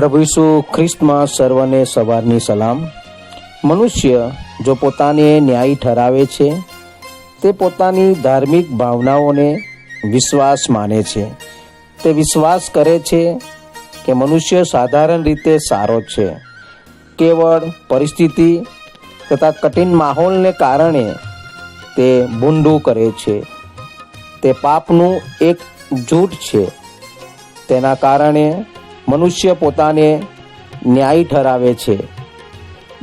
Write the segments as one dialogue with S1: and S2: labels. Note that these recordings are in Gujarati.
S1: પ્રભુ ઈસુ ખ્રિસ્તમાં સર્વને સવારની સલામ. મનુષ્ય જો પોતાને ન્યાયી ઠરાવે છે, તે પોતાની ધાર્મિક ભાવનાઓને વિશ્વાસ માને છે. તે વિશ્વાસ કરે છે કે મનુષ્ય સાધારણ રીતે સારો છે. કેવળ પરિસ્થિતિ તથા કઠિન માહોલને કારણે તે ભૂંડું કરે છે. તે પાપનું એક જૂઠ છે. તેના કારણે મનુષ્ય પોતાને ન્યાયી ઠરાવે છે.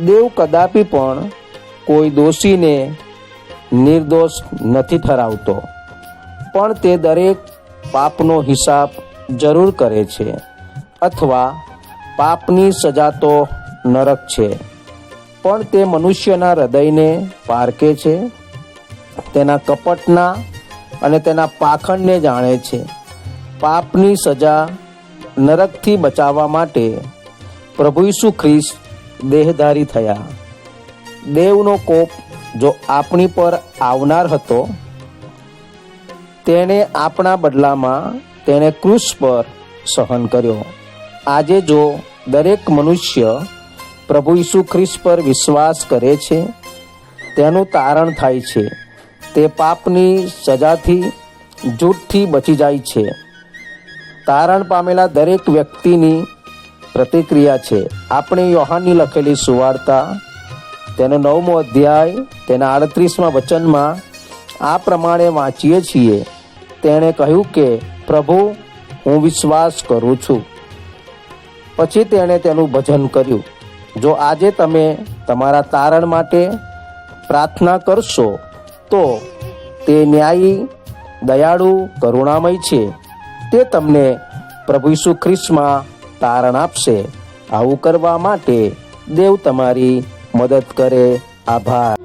S1: દેવ કદાપી પણ કોઈ દોષીને નિર્દોષ નથી ઠરાવતો. પણ તે દરેક પાપનો હિસાબ જરૂર કરે છે અથવા પાપની સજા તો નરક છે. પણ તે મનુષ્યના હૃદયને પારકે છે, તેના કપટના અને તેના પાખંડને જાણે છે. પાપની સજા નરકથી બચાવવા માટે પ્રભુ ઈસુ ખ્રિસ્ત દેહધારી થયા. દેવનો કોપ જો આપણી પર આવનાર હતો, તેણે આપણા બદલામાં તેણે ક્રૂસ પર સહન કર્યો. આજે જો દરેક મનુષ્ય પ્રભુ ઈસુ ખ્રિસ્ત પર વિશ્વાસ કરે છે, તેનું તારણ થાય છે. તે પાપની સજાથી જૂઠથી બચી જાય છે. તારણ પામેલા દરેક વ્યક્તિની પ્રતિક્રિયા છે. આપણે યોહાનની લખેલી સુવાર્તા, તેનો નવમો અધ્યાય, તેના આડત્રીસમાં વચનમાં આ પ્રમાણે વાંચીએ છીએ. તેણે કહ્યું કે, પ્રભુ, હું વિશ્વાસ કરું છું. પછી તેણે તેનું ભજન કર્યું. જો આજે તમે તમારા તારણ માટે પ્રાર્થના કરશો, તો તે ન્યાયી, દયાળુ, કરુણામય છે. તે તમને પ્રભુ ઈસુ ખ્રિસ્તમાં તારણ આપશે. આવું કરવા માટે દેવ તમારી મદદ કરે. આભાર.